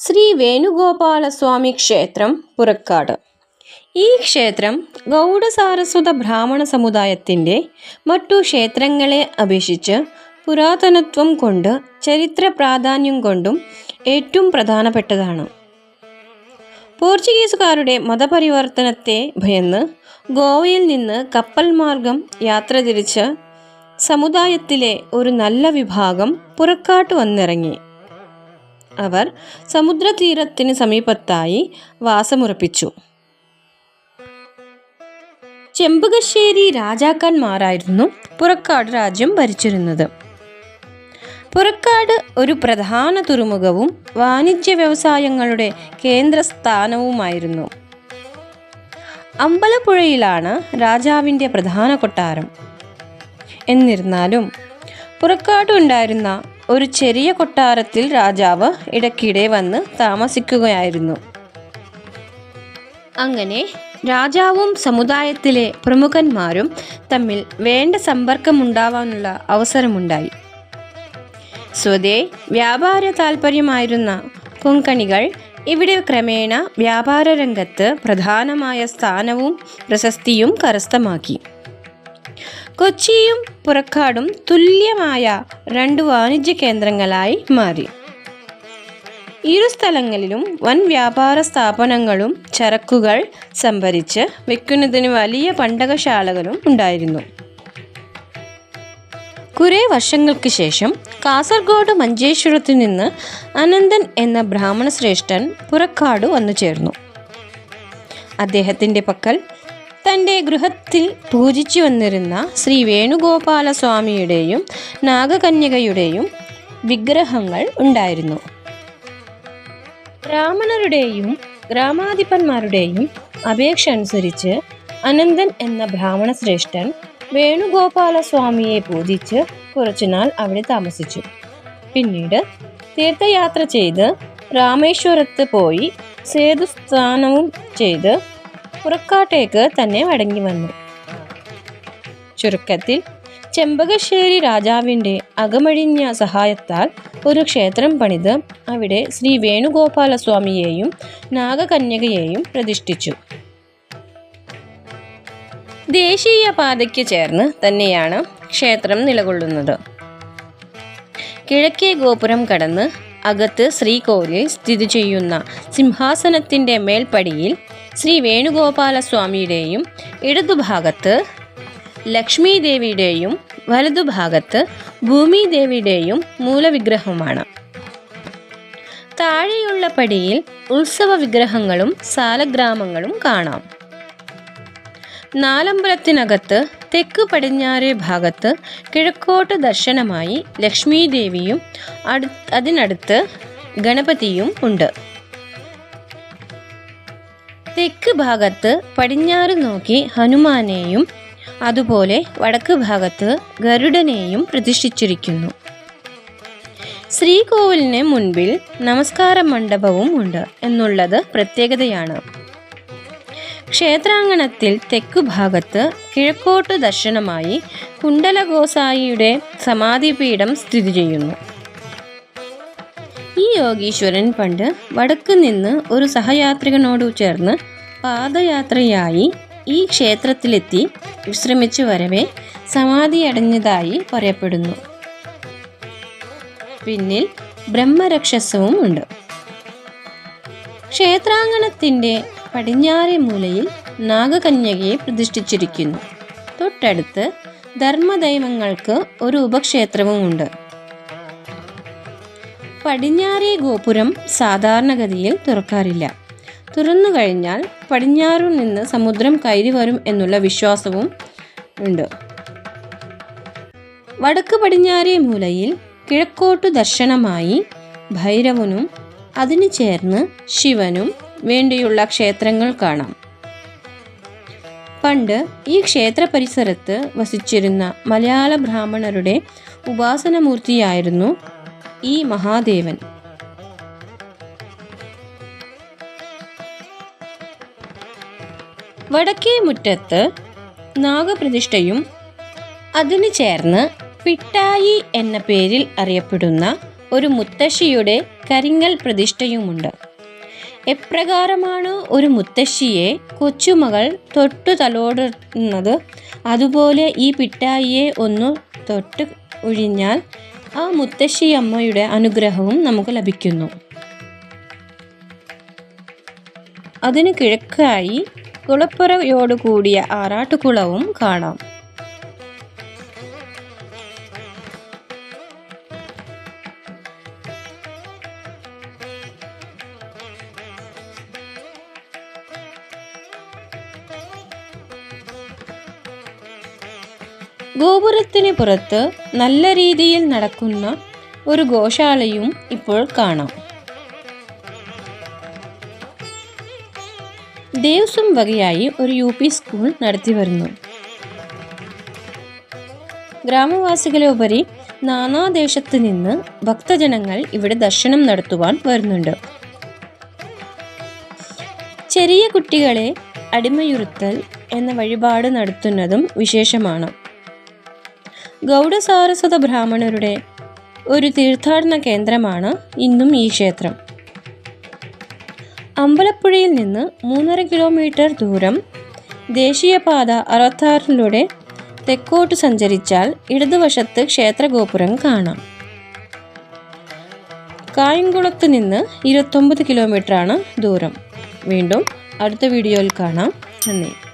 ശ്രീ വേണുഗോപാലസ്വാമി ക്ഷേത്രം പുറക്കാട്. ഈ ക്ഷേത്രം ഗൗഡസാരസ്വത ബ്രാഹ്മണ സമുദായത്തിന്റെ മറ്റു ക്ഷേത്രങ്ങളെ അപേക്ഷിച്ച് പുരാതനത്വം കൊണ്ട് ചരിത്ര പ്രാധാന്യം കൊണ്ടും ഏറ്റവും പ്രധാനപ്പെട്ടതാണ്. പോർച്ചുഗീസുകാരുടെ മതപരിവർത്തനത്തെ ഭയന്ന് ഗോവയിൽ നിന്ന് കപ്പൽ മാർഗം യാത്ര തിരിച്ച് സമുദായത്തിലെ ഒരു നല്ല വിഭാഗം പുറക്കാട്ട് വന്നിറങ്ങി. അവർ സമുദ്രതീരത്തിന് സമീപത്തായി വാസമുറപ്പിച്ചു. ചെമ്പകശ്ശേരി രാജാക്കന്മാരായിരുന്നു പുറക്കാട് രാജ്യം ഭരിച്ചിരുന്നത്. പുറക്കാട് ഒരു പ്രധാന തുറമുഖവും വാണിജ്യ വ്യവസായങ്ങളുടെ കേന്ദ്രസ്ഥാനവുമായിരുന്നു. അമ്പലപ്പുഴയിലാണ് രാജാവിന്റെ പ്രധാന കൊട്ടാരം. എന്നിരുന്നാലും പുറക്കാട് ഉണ്ടായിരുന്ന ഒരു ചെറിയ കൊട്ടാരത്തിൽ രാജാവ് ഇടയ്ക്കിടെ വന്ന് താമസിക്കുകയായിരുന്നു. അങ്ങനെ രാജാവും സമുദായത്തിലെ പ്രമുഖന്മാരും തമ്മിൽ വേണ്ട സമ്പർക്കമുണ്ടാവാനുള്ള അവസരമുണ്ടായി. സ്വതേ വ്യാപാര താൽപ്പര്യമായിരുന്ന കൊങ്കണികൾ ഇവിടെ ക്രമേണ വ്യാപാര രംഗത്ത് പ്രധാനമായ സ്ഥാനവും പ്രശസ്തിയും കരസ്ഥമാക്കി. കൊച്ചിയും പുറക്കാടും തുല്യമായ രണ്ട് വാണിജ്യ കേന്ദ്രങ്ങളായി മാറി. ഇരു സ്ഥലങ്ങളിലും വൻ വ്യാപാര സ്ഥാപനങ്ങളും ചരക്കുകൾ സംഭരിച്ച് വെക്കുന്നതിന് വലിയ പണ്ടകശാലകളും ഉണ്ടായിരുന്നു. കുറേ വർഷങ്ങൾക്ക് ശേഷം കാസർഗോഡ് മഞ്ചേശ്വരത്തു നിന്ന് അനന്തൻ എന്ന ബ്രാഹ്മണ ശ്രേഷ്ഠൻ പുറക്കാട് വന്നു ചേർന്നു. അദ്ദേഹത്തിന്റെ പക്കൽ തന്റെ ഗൃഹത്തിൽ പൂജിച്ചു വന്നിരുന്ന ശ്രീ വേണുഗോപാലസ്വാമിയുടെയും നാഗകന്യകയുടെയും വിഗ്രഹങ്ങൾ ഉണ്ടായിരുന്നു. ബ്രാഹ്മണരുടെയും ഗ്രാമാധിപന്മാരുടെയും അപേക്ഷ അനുസരിച്ച് അനന്തൻ എന്ന ബ്രാഹ്മണ ശ്രേഷ്ഠൻ വേണുഗോപാല സ്വാമിയെ പൂജിച്ച് കുറച്ചുനാൾ അവിടെ താമസിച്ചു. പിന്നീട് തീർത്ഥയാത്ര ചെയ്ത് രാമേശ്വരത്ത് പോയി സേതുസ്ഥാനവും ചെയ്ത് പുറക്കാട്ടേക്ക് തന്നെ മടങ്ങി വന്നു. ചുരുക്കത്തിൽ ചെമ്പകശ്ശേരി രാജാവിന്റെ അകമഴിഞ്ഞ സഹായത്താൽ ഒരു ക്ഷേത്രം പണിത് അവിടെ ശ്രീ വേണുഗോപാല സ്വാമിയെയും നാഗകന്യകയെയും പ്രതിഷ്ഠിച്ചു. ദേശീയ പാതയ്ക്ക് ചേർന്ന് തന്നെയാണ് ക്ഷേത്രം നിലകൊള്ളുന്നത്. കിഴക്കേ ഗോപുരം കടന്ന് അകത്ത് ശ്രീകോവിലിൽ സ്ഥിതി ചെയ്യുന്ന സിംഹാസനത്തിന്റെ മേൽപ്പടിയിൽ ശ്രീ വേണുഗോപാലസ്വാമിയുടെയും ഇടതുഭാഗത്ത് ലക്ഷ്മി ദേവിയുടെയും വലതുഭാഗത്ത് ഭൂമിദേവിയുടെയും മൂലവിഗ്രഹമാണ് താഴെയുള്ള പടിയിൽ ഉത്സവ വിഗ്രഹങ്ങളും സാലഗ്രാമങ്ങളും കാണാം. നാലമ്പലത്തിനകത്ത് തെക്ക് പടിഞ്ഞാറേ ഭാഗത്ത് കിഴക്കോട്ട് ദർശനമായി ലക്ഷ്മി ദേവിയും അടു അതിനടുത്ത് ഗണപതിയും ഉണ്ട്. തെക്ക് ഭാഗത്ത് പടിഞ്ഞാറ് നോക്കി ഹനുമാനെയും അതുപോലെ വടക്ക് ഭാഗത്ത് ഗരുഡനെയും പ്രതിഷ്ഠിച്ചിരിക്കുന്നു. ശ്രീകോവിലിന് മുൻപിൽ നമസ്കാര മണ്ഡപവും ഉണ്ട് എന്നുള്ളത് പ്രത്യേകതയാണ്. ക്ഷേത്രാങ്കണത്തിൽ തെക്കു ഭാഗത്ത് കിഴക്കോട്ട് ദർശനമായി കുണ്ടലഗോസായിയുടെ സമാധിപീഠം സ്ഥിതി ചെയ്യുന്നു. യോഗീശ്വരൻ പണ്ട് വടക്ക് നിന്ന് ഒരു സഹയാത്രികനോട് ചേർന്ന് പാദയാത്രയായി ഈ ക്ഷേത്രത്തിലെത്തി വിശ്രമിച്ചു വരവേ സമാധിയടഞ്ഞതായി പറയപ്പെടുന്നു. പിന്നിൽ ബ്രഹ്മരക്ഷസവും ഉണ്ട്. ക്ഷേത്രാങ്കണത്തിന്റെ പടിഞ്ഞാറെ മൂലയിൽ നാഗകന്യകയെ പ്രതിഷ്ഠിച്ചിരിക്കുന്നു. തൊട്ടടുത്ത് ധർമ്മദൈവങ്ങൾക്ക് ഒരു ഉപക്ഷേത്രവുമുണ്ട് പടിഞ്ഞാറേ ഗോപുരം സാധാരണഗതിയിൽ തുറക്കാറില്ല. തുറന്നു കഴിഞ്ഞാൽ പടിഞ്ഞാറു നിന്ന് സമുദ്രം കയറി വരും എന്നുള്ള വിശ്വാസവും ഉണ്ട്. വടക്ക് പടിഞ്ഞാറേ മൂലയിൽ കിഴക്കോട്ടു ദർശനമായി ഭൈരവനും അതിനു ചേർന്ന് ശിവനും വേണ്ടിയുള്ള ക്ഷേത്രങ്ങൾ കാണാം. പണ്ട് ഈ ക്ഷേത്ര പരിസരത്ത് വസിച്ചിരുന്ന മലയാള ബ്രാഹ്മണരുടെ ഉപാസനമൂർത്തിയായിരുന്നു ഈ മഹാദേവൻ. വടക്കേ മുറ്റത്ത് നാഗപ്രതിഷ്ഠയും അതിന് ചേർന്ന് പിട്ടായി എന്ന പേരിൽ അറിയപ്പെടുന്ന ഒരു മുത്തശ്ശിയുടെ കരിങ്കൽ പ്രതിഷ്ഠയുമുണ്ട്. എപ്രകാരമാണ് ഒരു മുത്തശ്ശിയെ കൊച്ചുമകൾ തൊട്ടു തലോടുന്നത്? അതുപോലെ ഈ പിട്ടായിയെ ഒന്ന് തൊട്ട് ഒഴിഞ്ഞാൽ ആ മുത്തശ്ശിയമ്മയുടെ അനുഗ്രഹവും നമുക്ക് ലഭിക്കുന്നു. അതിന് കിഴക്കായി കുളപ്പുറയോടുകൂടിയ ആറാട്ടുകുളവും കാണാം. ഗോപുരത്തിന് പുറത്ത് നല്ല രീതിയിൽ നടക്കുന്ന ഒരു ഗോശാലയും ഇപ്പോൾ കാണാം. ദേവസ്വം വകയായി ഒരു യു പി സ്കൂൾ നടത്തി വരുന്നു. ഗ്രാമവാസികളെ ഉപരി നാനാദേശത്ത് നിന്ന് ഭക്തജനങ്ങൾ ഇവിടെ ദർശനം നടത്തുവാൻ വരുന്നുണ്ട്. ചെറിയ കുട്ടികളെ അടിമയുറുത്തൽ എന്ന വഴിപാട് നടത്തുന്നതും വിശേഷമാണ്. ഗൗഡസാരസ്വത ബ്രാഹ്മണരുടെ ഒരു തീർത്ഥാടന കേന്ദ്രമാണ് ഇന്നും ഈ ക്ഷേത്രം. അമ്പലപ്പുഴയിൽ നിന്ന് മൂന്നര കിലോമീറ്റർ ദൂരം ദേശീയപാത അറുപത്താറിലൂടെ തെക്കോട്ട് സഞ്ചരിച്ചാൽ ഇടതുവശത്ത് ക്ഷേത്രഗോപുരം കാണാം. കായംകുളത്ത് നിന്ന് ഇരുപത്തൊമ്പത് കിലോമീറ്ററാണ് ദൂരം. വീണ്ടും അടുത്ത വീഡിയോയിൽ കാണാം. നന്ദി.